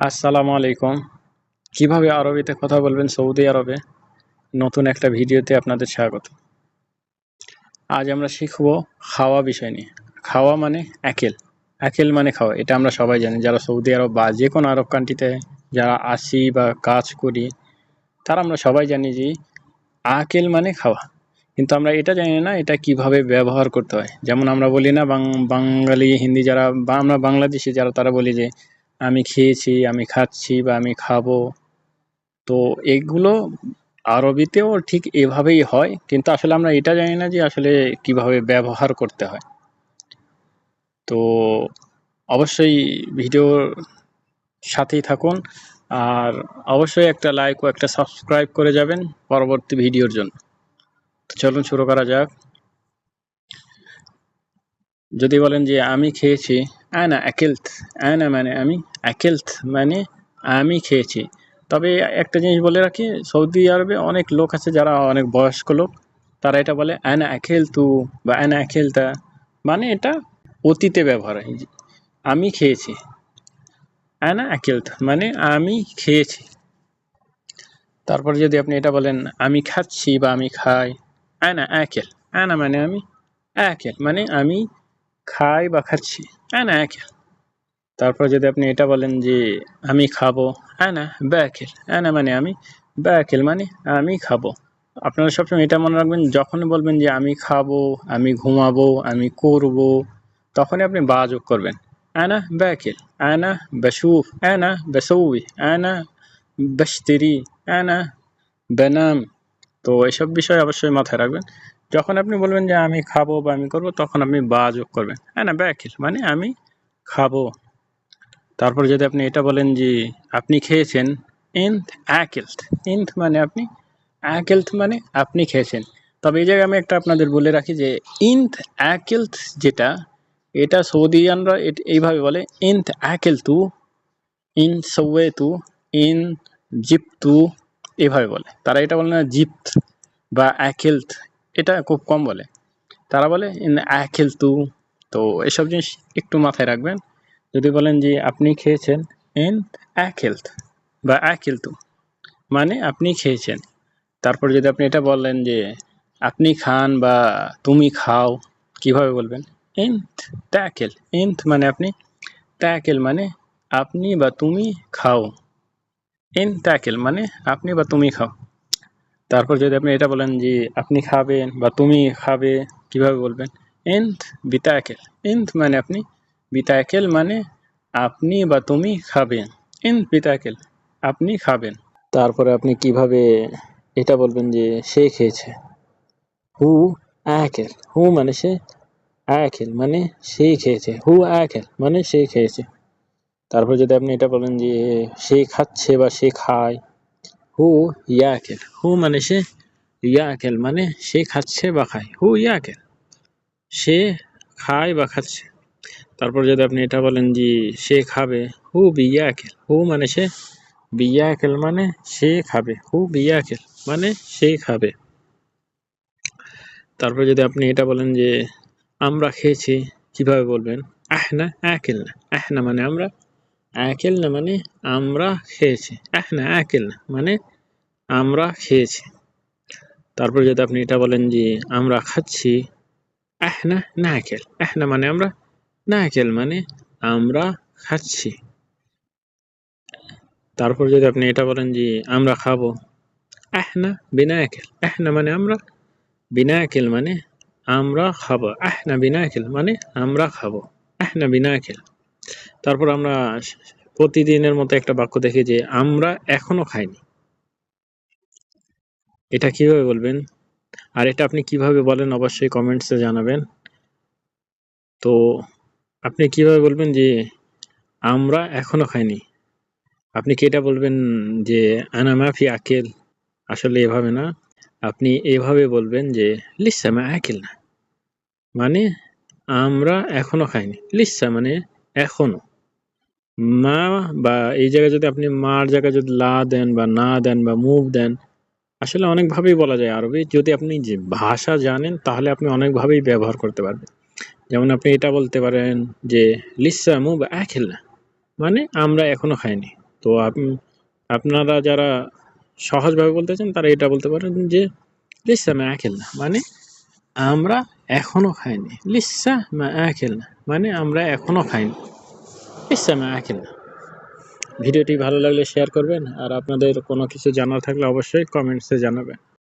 আসসালামু আলাইকুম। কীভাবে আরবিতে কথা বলবেন সৌদি আরবে? নতুন একটা ভিডিওতে আপনাদের স্বাগত। আজ আমরা শিখব খাওয়া বিষয় নিয়ে। খাওয়া মানে একেল। একেল মানে খাওয়া। এটা আমরা সবাই জানি। যারা সৌদি আরব বা যে কোনো আরব কান্ট্রিতে যারা আসি বা কাজ করি, তারা আমরা সবাই জানি যে আকেল মানে খাওয়া। কিন্তু আমরা এটা জানি না, এটা কীভাবে ব্যবহার করতে হয়। যেমন আমরা বলি না বাঙালি হিন্দি যারা বা আমরা বাংলাদেশি যারা, তারা বলি যে আমি খেয়েছি, আমি খাচ্ছি বা আমি খাব। তো এগুলো আরবিতেও ঠিক এভাবেই হয়, কিন্তু আসলে আমরা এটা জানি না যে আসলে কীভাবে ব্যবহার করতে হয়। তো অবশ্যই ভিডিওর সাথেই থাকুন, আর অবশ্যই একটা লাইক ও একটা সাবস্ক্রাইব করে যাবেন পরবর্তী ভিডিওর জন্য। তো চলুন শুরু করা যাক। যদি বলেন যে আমি খেয়েছি, আনা অ্যাকেলথ আনা মানে আমি অ্যাকেলথ মানে আমি খেয়েছি। তবে একটা জিনিস বলে রাখি, সৌদি আরবে অনেক লোক আছে যারা অনেক বয়স্ক লোক, তারা এটা বলে আয়না অ্যাকেল তু বা আয়না অ্যাকেলতা মানে এটা অতীতে ব্যবহার হয়। আমি খেয়েছি। আয়না অ্যাকেলথ মানে আমি খেয়েছি। তারপর যদি আপনি এটা বলেন, আমি খাচ্ছি বা আমি খাই আয়না অ্যাকেল আয়না মানে আমি অ্যাকেল মানে আমি খাই বা খাচ্ছি। হ্যাঁ না একেল তারপর যদি আপনি এটা বলেন যে, আমি খাব আনা হ্যাঁ না মানে আমি ব্যাকেল মানে আমি খাব। আপনারা সবসময় এটা মনে রাখবেন, যখন বলবেন যে, আমি খাব, আমি ঘুমাবো, আমি করব, তখনই আপনি বা যোগ করবেন। আনা ব্যাকেল আনা বেশুফ আনা বেসৌই আনা বেশতেরি আনা বেনাম তো এসব বিষয় অবশ্যই মাথায় রাখবেন। যখন আপনি বলবেন যে আমি খাব বা আমি করব, তখন আপনি বা যোগ করবেন। হ্যাঁ না ব্যাকিল মানে আমি খাব। তারপর যদি আপনি এটা বলেন যে আপনি খেয়েছেন ইন্থ অ্যাকেলথ ইন্থ মানে আপনি অ্যাকেলথ মানে আপনি খেয়েছেন। তবে এই জায়গায় আমি একটা আপনাদের বলে রাখি যে ইন্থ অ্যাকেলথ যেটা, এটা সৌদিয়ানরা এইভাবে বলে ইন্থ অ্যাকেল তু ইন সৌয়ে তু ইন জিপ তু এভাবে বলে। তারা এটা বলে না জিপ্ত বা অ্যাকেলথ এটা খুব কম বলে। তারা বলে, ইন অ্যাকেল তু এসব জিনিস একটু মাথায় রাখবেন। যদি বলেন যে, আপনি খেয়েছেন ইন অ্যাকেলথ বা অ্যাকেল তু মানে আপনি খেয়েছেন। তারপর যদি আপনি এটা বলেন যে, আপনি খান বা তুমি খাও, কীভাবে বলবেন? ইন্থ ট্যাকেল ইন্থ মানে আপনি ট্যাকেল মানে আপনি বা তুমি খাও। ইন ট্যাকেল মানে আপনি বা তুমি খাও। তারপর যদি আপনি এটা বলেন যে আপনি খাবেন বা তুমি খাবে, কীভাবে বলবেন? ইন্থ বিতাকেল ইন্থ মানে আপনি বিতাকেল মানে আপনি বা তুমি খাবেন। ইন্থ বিতাকেল আপনি খাবেন। তারপরে আপনি কীভাবে এটা বলবেন যে সে খেয়েছে? হু আকেল হু মানে সে আকেল মানে সে খেয়েছে। হু আকেল মানে সে খেয়েছে। তারপর যদি আপনি এটা বলেন যে সে খাচ্ছে বা সে খায়, হু ইয়া ইয়াকেল, হু মানে সে ইয়া ইয়াকেল মানে সে খাচ্ছে বা খায়, হু ইয়াকেল, সে খায় বা খাচ্ছে। তারপর যদি আপনি এটা বলেন যে সে খাবে, হু বিয়া বিয়াকেল, হু মানে সে বিয়াকেল মানে সে খাবে, হু বিয়া বিয়াকেল মানে সে খাবে। তারপর যদি আপনি এটা বলেন যে আমরা খেয়েছি, কীভাবে বলবেন? আহনা, আকেল না, আহনা মানে আমরা আকেল না মানে আমরা খেয়েছি। না আকেল না মানে আমরা খেয়েছি। তারপর যদি আপনি এটা বলেন যে আমরা খাচ্ছি আহনা নাকেল আহনা মানে আমরা নাকেল মানে আমরা খাচ্ছি। তারপর যদি আপনি এটা বলেন যে আমরা খাব আহনা বিনাকেল আহনা মানে আমরা বিনাকেল মানে আমরা খাব। আহনা বিনাকেল মানে আমরা খাব। আহনা বিনাকেল তারপর আমরা প্রতিদিনের মতো একটা বাক্য দেখি যে, আমরা এখনও খাইনি। এটা কীভাবে বলবেন? আর এটা আপনি কীভাবে বলেন অবশ্যই কমেন্টসে জানাবেন। তো আপনি কীভাবে বলবেন যে, আমরা এখনও খাইনি? আপনি কি এটা বলবেন যে আনামাফি আকেল? আসলে এভাবে না। আপনি এভাবে বলবেন যে লিসামা আকেল না মানে আমরা এখনও খাইনি। লিসা মানে এখনও। মা বা এই জায়গায় যদি আপনি মার জায়গায় যদি লা দেন বা না দেন বা মুভ দেন, আসলে অনেকভাবেই বলা যায় আরবি। যদি আপনি যে ভাষা জানেন, তাহলে আপনি অনেকভাবেই ব্যবহার করতে পারবেন। যেমন আপনি এটা বলতে পারেন যে, লিসা মুভ না মানে আমরা এখনও খাইনি। তো আপ- আপনারা যারা সহজভাবে বলতে চান, তারা এটা বলতে পারেন যে, লিসা আকেলনা মানে আমরা এখনও খাইনি। লিসা মা আখেল না। মানে আমরা এখনও খাইনি। লিসা মা আখেল না। ভিডিওটি ভালো লাগলে শেয়ার করবেন। আর আপনাদের কোনো কিছু জানার থাকলে অবশ্যই কমেন্টসে জানাবেন।